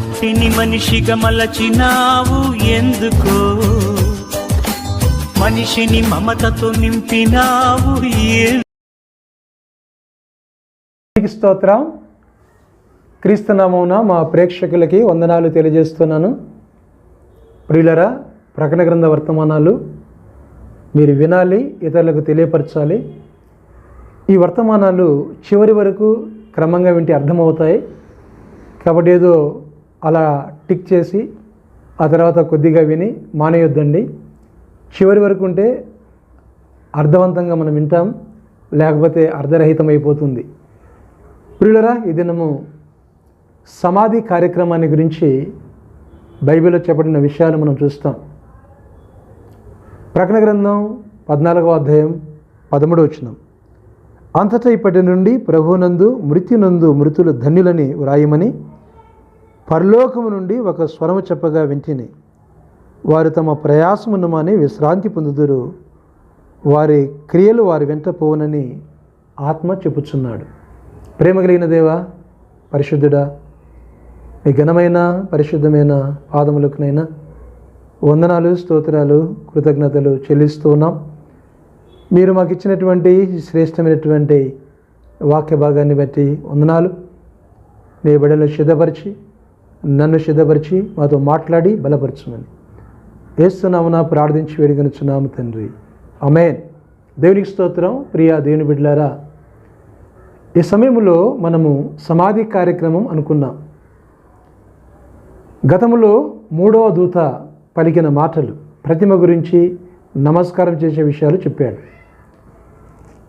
మట్టిని మనిషిగా మలచినావు ఎందుకో? మనిషిని మమతతో నింపినావు స్తోత్రం. క్రీస్తునామమున మా ప్రేక్షకులకి వందనాలు తెలియజేస్తున్నాను. ప్రియులరా ప్రకటన గ్రంథ వర్తమానాలు మీరు వినాలి ఇతరులకు తెలియపరచాలి. ఈ వర్తమానాలు చివరి వరకు క్రమంగా వింటే అర్థమవుతాయి. కాబట్టి ఏదో అలా టిక్ చేసి ఆ తర్వాత కొద్దిగా విని మానేయొద్దండి. చివరి వరకు ఉంటే అర్థవంతంగా మనం వింటాం లేకపోతే అర్ధరహితమైపోతుంది. ప్రియులరా ఈ దినము సమాధి కార్యక్రమాన్ని గురించి బైబిల్లో చెప్పబడిన విషయాలు మనం చూస్తాం. ప్రకటన గ్రంథం పద్నాలుగవ అధ్యాయం పదమూడో వచ్చినాం అంతటా ఇప్పటి నుండి ప్రభునందు మృత్యునందు మృతులు ధన్యులని వ్రాయమని పరలోకము నుండి ఒక స్వరము చెప్పగా వింటిని. వారు తమ ప్రయాసమును మాని విశ్రాంతి పొందుదురు. వారి క్రియలు వారి వెంట పోవునని ఆత్మ చెప్పుచున్నాడు. ప్రేమ కలిగిన దేవా పరిశుద్ధుడా మీ ఘనమైన పరిశుద్ధమైన పాదములకునైనా వందనాలు స్తోత్రాలు కృతజ్ఞతలు చెల్లిస్తూ ఉన్నాం. మీరు మాకు ఇచ్చినటువంటి శ్రేష్టమైనటువంటి వాక్య భాగాన్ని బట్టి వందనాలు. నీ బిడ్డలు సిద్ధపరిచి నన్ను సిద్ధపరిచి మాతో మాట్లాడి బలపరచమని. వేస్తున్నామున ప్రార్థించి వేడుకొనుచున్నాము తండ్రి. అమేన్ దేవునికి స్తోత్రం. ప్రియా దేవుని బిడ్డలారా ఈ సమయంలో మనము సమాధి కార్యక్రమం అనుకున్నాం. గతంలో మూడవ దూత పలికిన మాటలు ప్రతిమ గురించి నమస్కారం చేసే విషయాలు చెప్పాడు.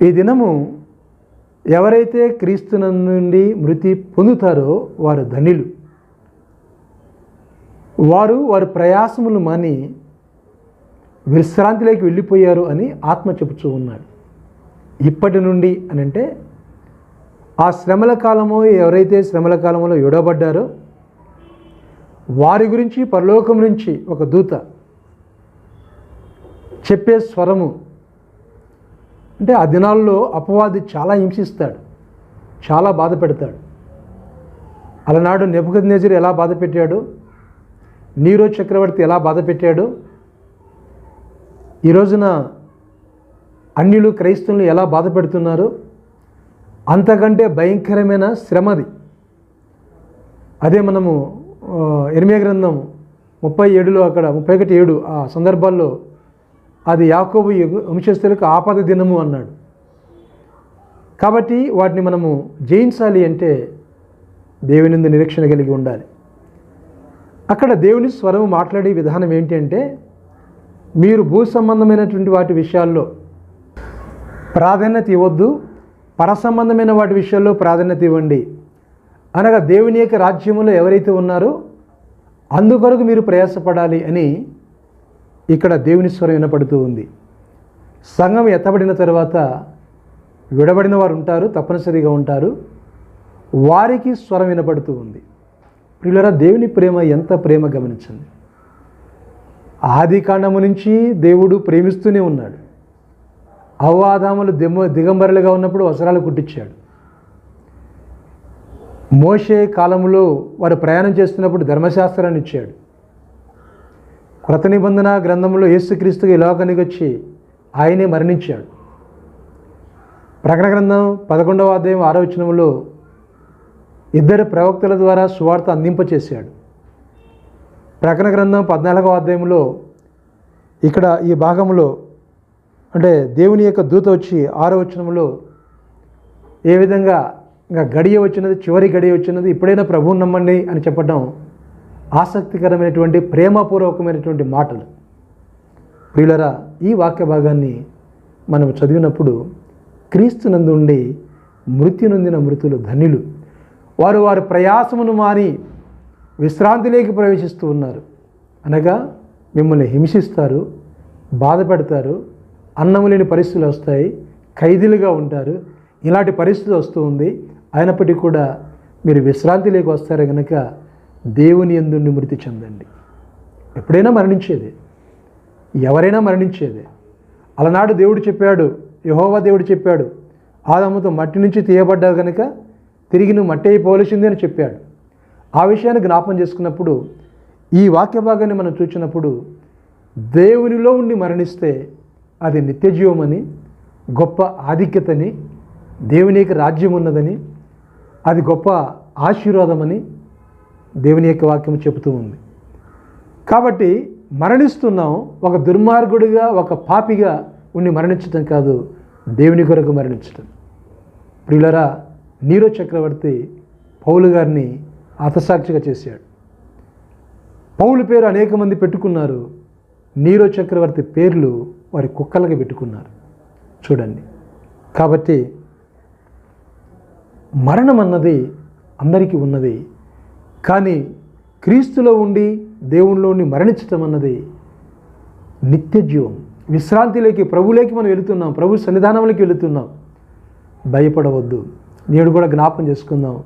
ఈ దినము ఎవరైతే క్రీస్తు నుండి మృతి పొందుతారో వారు ధనిలు వారు వారి ప్రయాసములు మాని విశ్రాంతిలోకి వెళ్ళిపోయారు అని ఆత్మ చెబుతూ ఉన్నాడు. ఇప్పటి నుండి అని అంటే ఆ శ్రమల కాలము ఎవరైతే శ్రమల కాలంలో విడవబడ్డారో వారి గురించి పరలోకం నుంచి ఒక దూత చెప్పే స్వరము అంటే ఆ దినాల్లో అపవాది చాలా హింసిస్తాడు చాలా బాధ పెడతాడు. అలనాడు నెబుకద్నేజర్ ఎలా బాధ పెట్టాడు? నీరో చక్రవర్తి ఎలా బాధ పెట్టాడు? ఈ రోజున అన్యులు క్రైస్తవులు ఎలా బాధ పెడుతున్నారు? అంతకంటే భయంకరమైన శ్రమది అదే. మనము ఆ, గ్రంథం ముప్పై ఏడులో అక్కడ ముప్పై ఒకటి ఏడు ఆ సందర్భాల్లో అది యాకోబు వంశస్థులకు ఆపద దినము అన్నాడు. కాబట్టి వాటిని మనము జయించాలి అంటే దేవుని నిరీక్షణ కలిగి ఉండాలి. అక్కడ దేవుని స్వరము మాట్లాడే విధానం ఏంటంటే మీరు భూ సంబంధమైనటువంటి వాటి విషయాల్లో ప్రాధాన్యత ఇవ్వద్దు పర సంబంధమైన వాటి విషయాల్లో ప్రాధాన్యత ఇవ్వండి. అనగా దేవుని యొక్క రాజ్యములో ఎవరైతే ఉన్నారో అందుకొరకు మీరు ప్రయాసపడాలి అని ఇక్కడ దేవుని స్వరం వినపడుతూ ఉంది. సంఘం ఎత్తబడిన తర్వాత విడబడిన వారు ఉంటారు తప్పనిసరిగా ఉంటారు. వారికి స్వరం వినపడుతూ ఉంది. ప్రియులరా దేవుని ప్రేమ ఎంత ప్రేమ గమనించండి. ఆది కాండము నుంచి దేవుడు ప్రేమిస్తూనే ఉన్నాడు. అవ్వాదాములు దిమ్మ దిగంబరులుగా ఉన్నప్పుడు వసరాలు కుట్టించాడు. మోషే కాలంలో వారు ప్రయాణం చేస్తున్నప్పుడు ధర్మశాస్త్రాన్ని ఇచ్చాడు. క్రత నిబంధన గ్రంథంలో యేసుక్రీస్తుగా ఈ లోకానికి వచ్చి ఆయనే మరణించాడు. ప్రకటన గ్రంథం పదకొండవ అధ్యాయం ఆరో వచనంలో ఇద్దరు ప్రవక్తల ద్వారా సువార్త అందింపచేశాడు. ప్రకటన గ్రంథం పద్నాలుగవ అధ్యాయంలో ఇక్కడ ఈ భాగంలో అంటే దేవుని యొక్క దూత వచ్చి ఆరో వచనంలో ఏ విధంగా ఇంకా గడియ వచ్చినది చివరి గడియ వచ్చినది ఇప్పుడైనా ప్రభువు నమ్మండి అని చెప్పడం ఆసక్తికరమైనటువంటి ప్రేమపూర్వకమైనటువంటి మాటలు. ప్రియులరా ఈ వాక్య భాగాన్ని మనం చదివినప్పుడు క్రీస్తునందు ఉండి మృత్యు నొందిన మృతులు ధన్యులు. వారు వారి ప్రయాసమును మాని విశ్రాంతిలోకి ప్రవేశిస్తూ ఉన్నారు. అనగా మిమ్మల్ని హింసిస్తారు బాధ పెడతారు అన్నము లేని పరిస్థితులు వస్తాయి ఖైదీలుగా ఉంటారు. ఇలాంటి పరిస్థితి వస్తూ ఉంది. అయినప్పటికీ కూడా మీరు విశ్రాంతిలోకి వస్తారు కనుక దేవుని ఎందుండి మృతి చెందండి. ఎప్పుడైనా మరణించేది. ఎవరైనా మరణించేదే. అలనాడు దేవుడు చెప్పాడు యహోవా దేవుడు చెప్పాడు ఆదాముతో మట్టి నుంచి తీయబడ్డారు కనుక తిరిగి నువ్వు మట్టి అయిపోవలసింది అని చెప్పాడు. ఆ విషయాన్ని జ్ఞాపం చేసుకున్నప్పుడు ఈ వాక్య భాగాన్ని మనం చూసినప్పుడు దేవునిలో ఉండి మరణిస్తే అది నిత్యజీవమని గొప్ప ఆధిక్యతని దేవుని యొక్క రాజ్యం ఉన్నదని అది గొప్ప ఆశీర్వాదమని దేవుని యొక్క వాక్యం చెబుతూ ఉంది. కాబట్టి మరణిస్తున్నాం ఒక దుర్మార్గుడిగా ఒక పాపిగా ఉండి మరణించటం కాదు దేవుని కొరకు మరణించటం. ప్రియులరా నీరో చక్రవర్తి పౌలు గారిని హతసాక్షిగా చేశాడు. పౌలు పేరు అనేక మంది పెట్టుకున్నారు. నీరో చక్రవర్తి పేర్లు వారి కుక్కలకి పెట్టుకున్నారు. చూడండి. కాబట్టి మరణం అన్నది అందరికీ ఉన్నది. కానీ క్రీస్తులో ఉండి దేవునిలో మరణించటం అన్నది నిత్య జీవం విశ్రాంతిలోకి ప్రభులేకి మనం వెళుతున్నాం. ప్రభు సన్నిధానంలోకి వెళుతున్నాం. భయపడవద్దు. నేడు కూడా జ్ఞాపం చేసుకుందాం.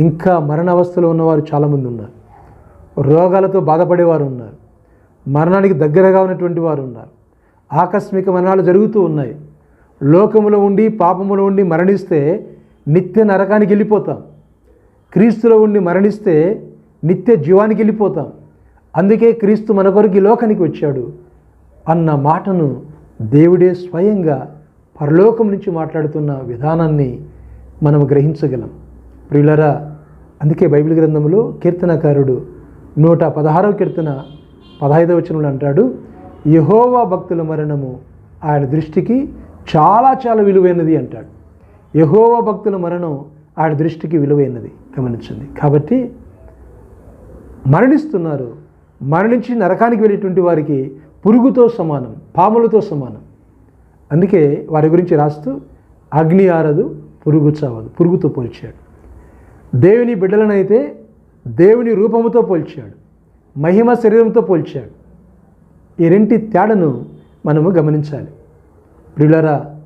ఇంకా మరణ అవస్థలో ఉన్నవారు చాలామంది ఉన్నారు. రోగాలతో బాధపడేవారు ఉన్నారు. మరణానికి దగ్గరగా ఉన్నటువంటి వారు ఉన్నారు. ఆకస్మిక మరణాలు జరుగుతూ ఉన్నాయి. లోకములో ఉండి పాపములో ఉండి మరణిస్తే నిత్య నరకానికి వెళ్ళిపోతాం. క్రీస్తులో ఉండి మరణిస్తే నిత్య జీవానికి వెళ్ళిపోతాం. అందుకే క్రీస్తు మన కొరకు లోకానికి వచ్చాడు అన్న మాటను దేవుడే స్వయంగా పరలోకం నుంచి మాట్లాడుతున్న విధానాన్ని మనం గ్రహించగలం. ప్రియులరా అందుకే బైబిల్ గ్రంథంలో కీర్తనకారుడు నూట పదహారవ కీర్తన పదహైదవ వచనంలో అంటాడు యహోవా భక్తుల మరణము ఆయన దృష్టికి చాలా చాలా విలువైనది అంటాడు. యహోవా భక్తుల మరణం ఆయన దృష్టికి విలువైనది గమనించండి. కాబట్టి మరణిస్తున్నారు మరణించి నరకానికి వెళ్ళేటువంటి వారికి పురుగుతో సమానం పాములతో సమానం. అందుకే వారి గురించి రాస్తూ అగ్ని ఆరదు పురుగు చావదు పురుగుతో పోల్చాడు. దేవుని బిడ్డలనైతే దేవుని రూపముతో పోల్చాడు. మహిమ శరీరంతో పోల్చాడు. ఈ రెంటి తేడను మనము గమనించాలి. ప్రియులరా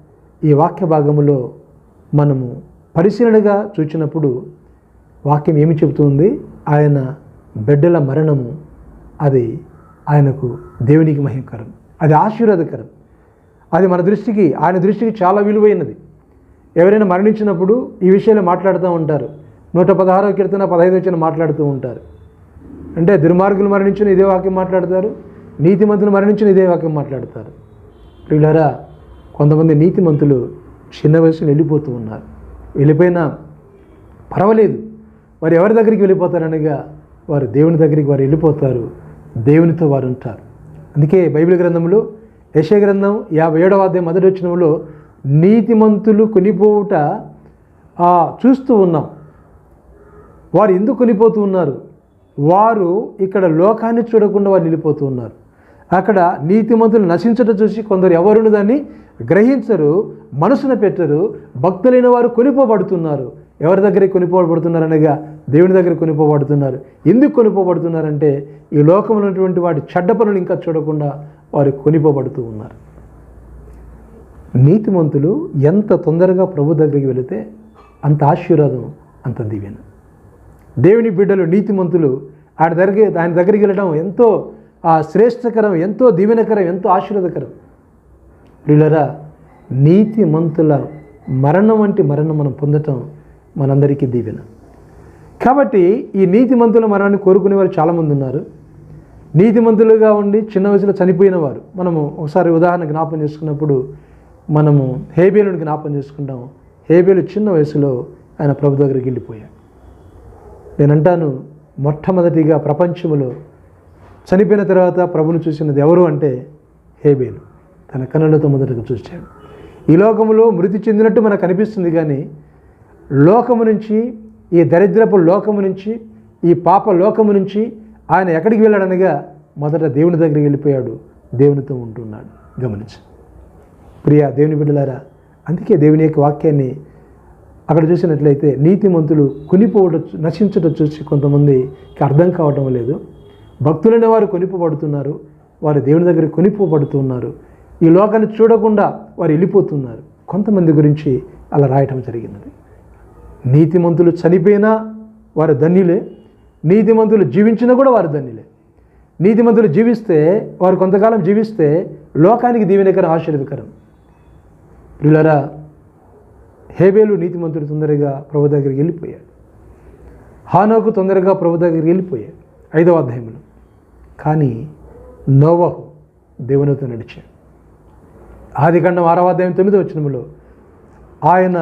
ఈ వాక్య భాగములో మనము పరిశీలనగా చూచినప్పుడు వాక్యం ఏమి చెబుతుంది? ఆయన బిడ్డల మరణము అది ఆయనకు దేవునికి మహిమకరం అది ఆశీర్వాదకరం. అది మన దృష్టికి ఆయన దృష్టికి చాలా విలువైనది. ఎవరైనా మరణించినప్పుడు ఈ విషయాలు మాట్లాడుతూ ఉంటారు. నూట పదహారో కీర్తన పదహైదు వచ్చిన మాట్లాడుతూ ఉంటారు. అంటే దుర్మార్గులు మరణించిన ఇదే వాక్యం మాట్లాడతారు. నీతిమంతులు మరణించిన ఇదే వాక్యం మాట్లాడతారు. ప్రియులారా కొంతమంది నీతిమంతులు చిన్న వయసులో వెళ్ళిపోతూ ఉన్నారు. వెళ్ళిపోయినా పర్వాలేదు. వారు ఎవరి దగ్గరికి వెళ్ళిపోతారనగా వారు దేవుని దగ్గరికి వారు వెళ్ళిపోతారు. దేవునితో వారు ఉంటారు. అందుకే బైబిల్ గ్రంథంలో యశ గ్రంథం యాభై ఏడవ అధ్యాయం మొదటి వచ్చినంలో నీతిమంతులు కొనిపోవుట చూస్తూ ఉన్నాం. వారు ఎందుకు కొనిపోతూ ఉన్నారు? వారు ఇక్కడ లోకాన్ని చూడకుండా వారు నిలిపోతూ ఉన్నారు. అక్కడ నీతిమంతులు నశించడం చూసి కొందరు ఎవరును దాన్ని గ్రహించరు మనసున పెట్టరు భక్తులైన వారు కొనిపోబడుతున్నారు. ఎవరి దగ్గర కొనిపోబడుతున్నారు అనగా దేవుని దగ్గర కొనిపోబడుతున్నారు. ఎందుకు కొనిపోబడుతున్నారంటే ఈ లోకంలో ఉన్నటువంటి వాటి చెడ్డ పనులు ఇంకా చూడకుండా వారు కొనిపోబడుతూ ఉన్నారు. నీతిమంతులు ఎంత తొందరగా ప్రభు దగ్గరికి వెళితే అంత ఆశీర్వాదం అంత దీవెన దేవుని బిడ్డలు నీతిమంతులు ఆయన దగ్గరికి ఆయన దగ్గరికి వెళ్ళడం ఎంతో శ్రేష్టకరం ఎంతో దీవెనకరం ఎంతో ఆశీర్వాదకరం. వీళ్ళరా నీతిమంతుల మరణం వంటి మరణం మనం పొందటం మనందరికీ దీవెన. కాబట్టి ఈ నీతిమంతుల మరణాన్ని కోరుకునే వారు చాలామంది ఉన్నారు. నీతిమంతులుగా ఉండి చిన్న వయసులో చనిపోయిన వారు. మనము ఒకసారి ఉదాహరణ జ్ఞాపం చేసుకున్నప్పుడు మనము హేబేలుని జ్ఞాపం చేసుకుంటాం. హేబేలు చిన్న వయసులో ఆయన ప్రభు దగ్గరికి వెళ్ళిపోయాడు. నేను అంటాను మొట్టమొదటిగా ప్రపంచంలో చనిపోయిన తర్వాత ప్రభుని చూసినది ఎవరు అంటే హేబేలు. తన కన్నులతో మొదటగా చూశాడు. ఈ లోకములో మృతి చెందినట్టు మనకు అనిపిస్తుంది కానీ లోకము నుంచి ఈ దరిద్రపు లోకము నుంచి ఈ పాప లోకము నుంచి ఆయన ఎక్కడికి వెళ్ళాడనగా మొదట దేవుని దగ్గరికి వెళ్ళిపోయాడు. దేవునితో ఉంటున్నాడు. గమనించు. ప్రియ దేవుని బిడ్డలారా అందుకే దేవుని యొక్క వాక్యాన్ని అక్కడ చూసినట్లయితే నీతిమంతులు కొనిపోవడం నశించడం చూసి కొంతమందికి అర్థం కావటం లేదు. భక్తులనే వారు కొనిపోబడుతున్నారు వారు దేవుని దగ్గర కొనిపోబడుతున్నారు. ఈ లోకాన్ని చూడకుండా వారు వెళ్ళిపోతున్నారు. కొంతమంది గురించి అలా రాయటం జరిగినది. నీతిమంతులు చనిపోయినా వారు ధన్యులే నీతిమంతులు జీవించినా కూడా వారు ధన్యులే. నీతిమంతులు జీవిస్తే వారు కొంతకాలం జీవిస్తే లోకానికి దీవెనకరం ఆశీర్వదకరం. ప్రియులరా హేబేలు నీతిమంతుడు తొందరగా ప్రభు దగ్గరికి వెళ్ళిపోయాడు. హానోకు తొందరగా ప్రభు దగ్గరికి వెళ్ళిపోయాడు ఐదవ అధ్యాయంలో కానీ నోవహు దేవునితో నడిచాడు. ఆదికాండం ఆరవ అధ్యాయం తొమ్మిదో వచనములో ఆయన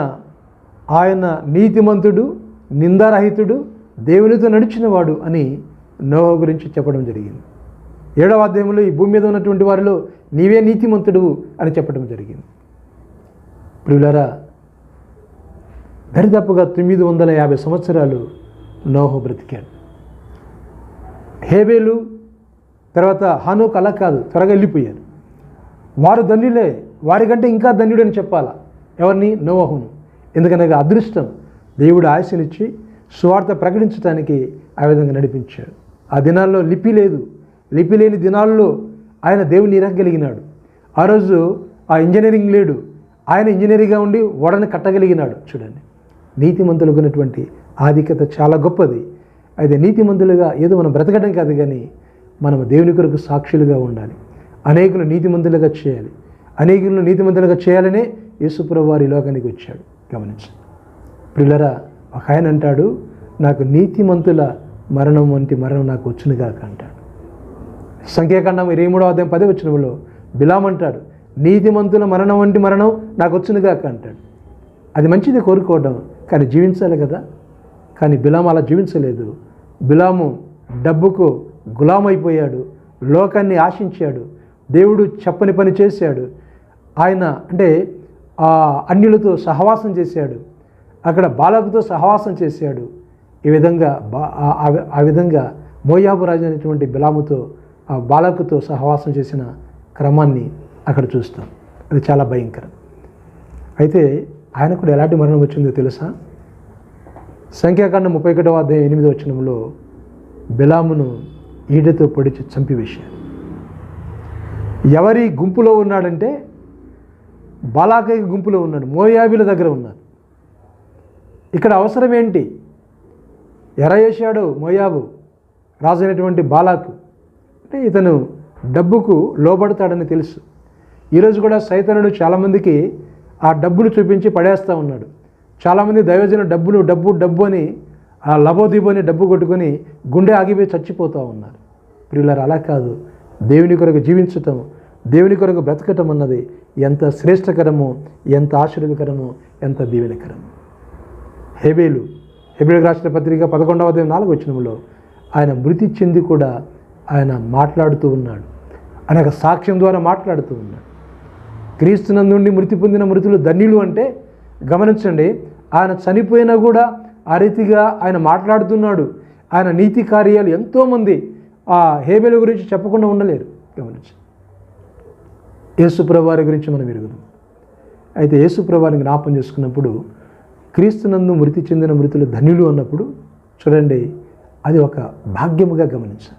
ఆయన నీతిమంతుడు నిందారహితుడు దేవునితో నడిచినవాడు అని నోవహు గురించి చెప్పడం జరిగింది. ఏడవ అధ్యాయంలో ఈ భూమి మీద ఉన్నటువంటి వారిలో నీవే నీతిమంతుడు అని చెప్పడం జరిగింది. ప్రియులరా దరిదాపుగా తొమ్మిది వందల యాభై సంవత్సరాలు నోహు బ్రతికాడు. హేబేలు తర్వాత హానోక్ అలా కాదు త్వరగా వెళ్ళిపోయారు వారు ధన్యులే వారికంటే ఇంకా ధన్యుడని చెప్పాలా? ఎవరిని? నోవహును ఎందుకనగా అదృష్టం దేవుడు ఆశనిచ్చి సువార్త ప్రకటించడానికి ఆ విధంగా నడిపించాడు. ఆ దినాల్లో లిపి లేదు. లిపి లేని దినాల్లో ఆయన దేవుని నిరగలిగినాడు ఆ రోజు ఆ ఇంజనీరింగ్ లేడు ఆయన ఇంజనీరింగ్గా ఉండి ఓడని కట్టగలిగినాడు. చూడండి. నీతిమంతులకు ఉన్నటువంటి ఆధిక్యత చాలా గొప్పది. అయితే నీతిమంతులుగా ఏదో మనం బ్రతకడం కాదు కానీ మనం దేవుని కొరకు సాక్షులుగా ఉండాలి. అనేకులు నీతిమంతులుగా చేయాలి. అనేకులను నీతిమంతులుగా చేయాలనే యేసుప్రభు వారి లోకానికి వచ్చాడు. గమనించండి. పిల్లరా ఒక ఆయన అంటాడు నాకు నీతిమంతుల మరణం వంటి మరణం నాకు వచ్చునుగాక అంటాడు. సంఖ్యాకాండం ఇరవై మూడో అధ్యాయం పదే వచ్చినప్పుడు బిలాం అంటాడు నీతిమంతుల మరణం వంటి మరణం నాకు వచ్చునుగాక అంటాడు. అది మంచిది కోరుకోవడం కానీ జీవించాలి కదా. కానీ బిలాము అలా జీవించలేదు. బిలాము డబ్బుకు గులామైపోయాడు లోకాన్ని ఆశించాడు దేవుడు చెప్పని పని చేశాడు. ఆయన అంటే ఆ అన్యులతో సహవాసం చేశాడు అక్కడ బాలకుతో సహవాసం చేశాడు. ఈ విధంగా బా ఆ- ఆ విధంగా మోయాబు రాజు అనేటువంటి బిలాముతో ఆ బాలకుతో సహవాసం చేసిన క్రమాన్ని అక్కడ చూస్తాం. అది చాలా భయంకరం. అయితే ఆయన కూడా ఎలాంటి మరణం వచ్చిందో తెలుసా? సంఖ్యాకాండం ముప్పై ఒకటవ అధ్యాయం ఎనిమిది వచనంలో బిలామును ఈడతో పొడిచి చంపివేశారు. ఎవరి గుంపులో ఉన్నాడంటే బాలాకై గుంపులో ఉన్నాడు మోయాబీల దగ్గర ఉన్నాడు. ఇక్కడ అవసరం ఏంటి? ఎర చేశాడు మోయాబు రాజైనటువంటి బాలాకు అంటే ఇతను డబ్బుకు లోబడతాడని తెలుసు. ఈరోజు కూడా సైతనుడు చాలామందికి ఆ డబ్బులు చూపించి పడేస్తూ ఉన్నాడు. చాలామంది దైవజన డబ్బులు డబ్బు డబ్బు అని ఆ లబోదీబు అని డబ్బు కొట్టుకొని గుండె ఆగిపోయి చచ్చిపోతూ ఉన్నారు. ప్రియులారు అలా కాదు. దేవుని కొరకు జీవించటం దేవుని కొరకు బ్రతకటం అన్నది ఎంత శ్రేష్టకరము ఎంత ఆశీర్వదకరము ఎంత దీవెనకరము. హెబేలు హెబేలు రాసిన పత్రిక పదకొండవ దేవ నాలుగు వచ్చినంలో ఆయన మృతి చెంది కూడా ఆయన మాట్లాడుతూ ఉన్నాడు. ఆయన ఒక సాక్ష్యం ద్వారా మాట్లాడుతూ ఉన్నాడు. క్రీస్తునందుండి మృతి పొందిన మృతులు ధన్యులు అంటే గమనించండి ఆయన చనిపోయినా కూడా ఆ రీతిగా ఆయన మాట్లాడుతున్నాడు. ఆయన నీతి కార్యాలు ఎంతోమంది ఆ హేబెల గురించి చెప్పకుండా ఉండలేరు. గమనించండి. యేసుప్రభు గురించి మనం ఎరుగుదాం అయితే యేసుప్రభుని జ్ఞాపం చేసుకున్నప్పుడు క్రీస్తునందు మృతి చెందిన మృతులు ధన్యులు అన్నప్పుడు చూడండి అది ఒక భాగ్యముగా గమనించాలి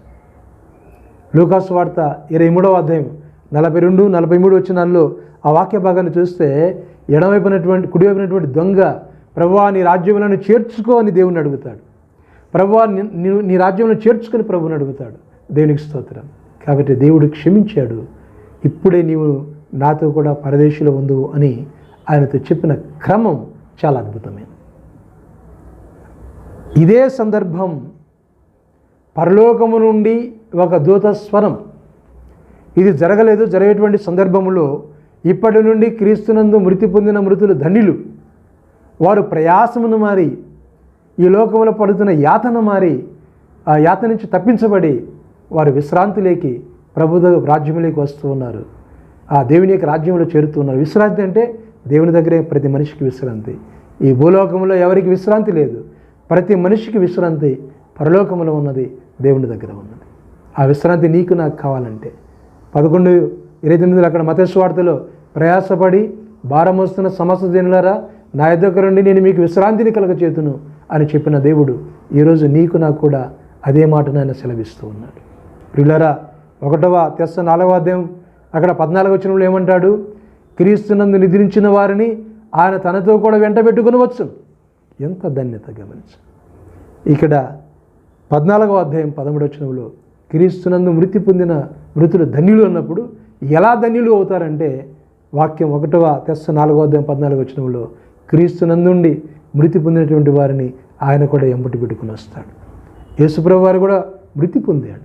లోకాసు వార్త ఇరవై మూడవ అధ్యాయం నలభై రెండు నలభై మూడు వచ్చినాల్లో ఆ వాక్య భాగాన్ని చూస్తే ఎడవైపునటువంటి కుడివైపునటువంటి దొంగ ప్రభువా నీ రాజ్యములను చేర్చుకో అని దేవుని అడుగుతాడు. ప్రభువా నీ- రాజ్యంలో చేర్చుకొని ప్రభుని అడుగుతాడు. దేవునికి స్తోత్రం. కాబట్టి దేవుడు క్షమించాడు. ఇప్పుడే నీవు నాతో కూడా పరదేశంలో ఉండు అని ఆయనతో చెప్పిన క్రమం చాలా అద్భుతమైనది ఇదే సందర్భం పరలోకము నుండి ఒక దూత స్వరం ఇది జరగలేదు జరిగేటువంటి సందర్భంలో ఇప్పటి నుండి క్రీస్తునందు మృతి పొందిన మృతులు ధన్యులు. వారు ప్రయాసమును మారి ఈ లోకంలో పడుతున్న యాతన మారి ఆ యాత నుంచి తప్పించబడి వారు విశ్రాంతిలోకి ప్రభు దగ్గ- రాజ్యంలోకి వస్తూ ఉన్నారు. ఆ దేవుని యొక్క రాజ్యంలో చేరుతున్నారు విశ్రాంతి అంటే దేవుని దగ్గరే ప్రతి మనిషికి విశ్రాంతి. ఈ భూలోకంలో ఎవరికి విశ్రాంతి లేదు. ప్రతి మనిషికి విశ్రాంతి పరలోకంలో ఉన్నది దేవుని దగ్గర ఉన్నది. ఆ విశ్రాంతి నీకు నాకు కావాలంటే పదకొండు ఇరవై తొమ్మిదిలో అక్కడ మతస్వార్తలో ప్రయాసపడి భారం వస్తున్న సమస్త జనులారా నా దగ్గర నేను మీకు విశ్రాంతిని కలగచేతును అని చెప్పిన దేవుడు ఈరోజు నీకు నాకు కూడా అదే మాటను ఆయన సెలవిస్తూ ఉన్నాడు. ప్రియులరా ఒకటవ తెస్స నాలుగవ అధ్యాయం అక్కడ పద్నాలుగు వచ్చినప్పుడు ఏమంటాడు? క్రీస్తునందు నిద్రించిన వారిని ఆయన తనతో కూడా వెంట పెట్టుకుని వచ్చు ఎంత ధన్యత గమనించు. ఇక్కడ పద్నాలుగవ అధ్యాయం పదమూడు వచనంలో క్రీస్తునందు మృతి పొందిన మృతులు ధన్యులు అన్నప్పుడు ఎలా ధన్యులు అవుతారంటే వాక్యం ఒకటవ తెస్స నాలుగో అధ్యాయం పద్నాలుగు వచ్చినంలో క్రీస్తునందుండి మృతి పొందినటువంటి వారిని ఆయన కూడా ఎంబటి పెట్టుకుని వస్తాడు. యేసుప్రభు వారు కూడా మృతి పొందాడు.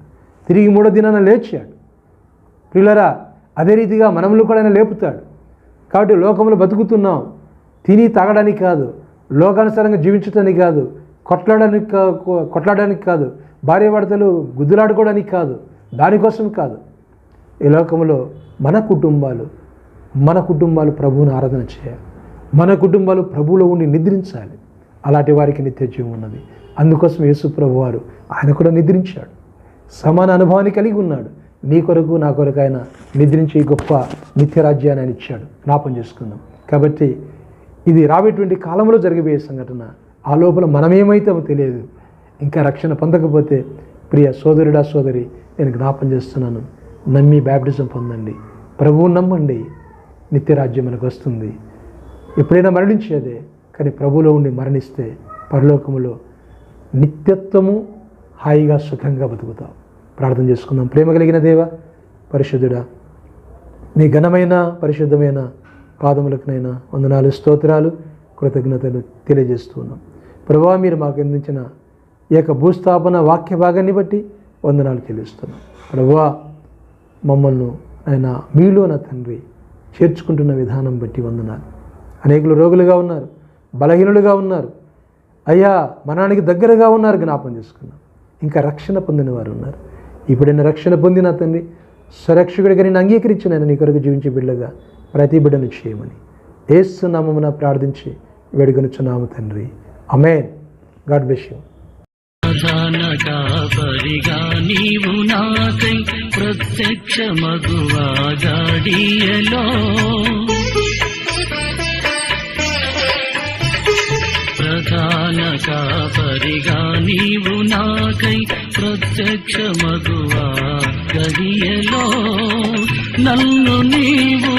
తిరిగి మూడో దినాన లేచాడు. పిల్లరా అదే రీతిగా మనములు కూడా ఆయన లేపుతాడు. కాబట్టి లోకంలో బతుకుతున్నాం. తిని తాగడానికి కాదు. లోకానుసారంగా జీవించడానికి కాదు. కొట్లాడడానికి కొట్లాడడానికి కాదు. భార్యభర్తలు గుద్దులాడుకోవడానికి కాదు దానికోసం కాదు. ఈ లోకంలో మన కుటుంబాలు మన కుటుంబాలు ప్రభువుని ఆరాధన చేయాలి. మన కుటుంబాలు ప్రభువులో ఉండి నిద్రించాలి. అలాంటి వారికి నిత్యజీవం ఉన్నది. అందుకోసం యేసు ప్రభు వారు ఆయన కూడా నిద్రించాడు. సమాన అనుభవాన్ని కలిగి ఉన్నాడు. నీ కొరకు నా కొరకు ఆయన నిద్రించి గొప్ప నిత్య రాజ్యాన్ని ఆయన ఇచ్చాడు. జ్ఞాపం చేసుకుందాం. కాబట్టి ఇది రాబేటువంటి కాలంలో జరిగిపోయే సంఘటన. ఆ లోపల మనమేమైతే తెలియదు. ఇంకా రక్షణ పొందకపోతే ప్రియ సోదరుడా సోదరి నేను జ్ఞాపం చేస్తున్నాను. నమ్మి బ్యాప్టిజం పొందండి. ప్రభువు నమ్మండి. నిత్యరాజ్యం మనకు వస్తుంది. ఎప్పుడైనా మరణించేదే కానీ ప్రభువులో ఉండి మరణిస్తే పరలోకములో నిత్యత్వము హాయిగా సుఖంగా బతుకుతాం. ప్రార్థన చేసుకుందాం. ప్రేమ కలిగిన దేవ పరిశుద్ధుడా నీ ఘనమైన పరిశుద్ధమైన పాదములకునైనా వందనాలు స్తోత్రాలు కృతజ్ఞతలు తెలియజేస్తున్నాం ప్రభావ మీరు మాకు అందించిన ఈ యొక్క భూస్థాపన వాక్య భాగాన్ని బట్టి వందనాలు చెల్లిస్తున్నాం. ప్రభువా మమ్మల్ని ఆయన మీలో నా తండ్రి చేర్చుకుంటున్న విధానం బట్టి వందనాలు. అనేకులు రోగులుగా ఉన్నారు బలహీనులుగా ఉన్నారు. అయ్యా మరణానికి దగ్గరగా ఉన్నారు జ్ఞాపం చేసుకున్నాం. ఇంకా రక్షణ పొందిన వారు ఉన్నారు. ఇప్పుడైనా రక్షణ పొందిన తండ్రి సురక్షకుడిగా నేను అంగీకరించిన ఆయన నీ కొరకు జీవించే బిడ్డగా ప్రతి బిడ్డను చేయమని. ఏసునామమున ప్రార్థించి వేడుకొనుచున్నాము తండ్రి. Amen God bless you. ప్రధాన నీవు నాకై ప్రత్యక్ష మగువా గాడియలో ప్రధాన నీవు నాకై ప్రత్యక్ష మగువా గడియలో నన్ను నీవు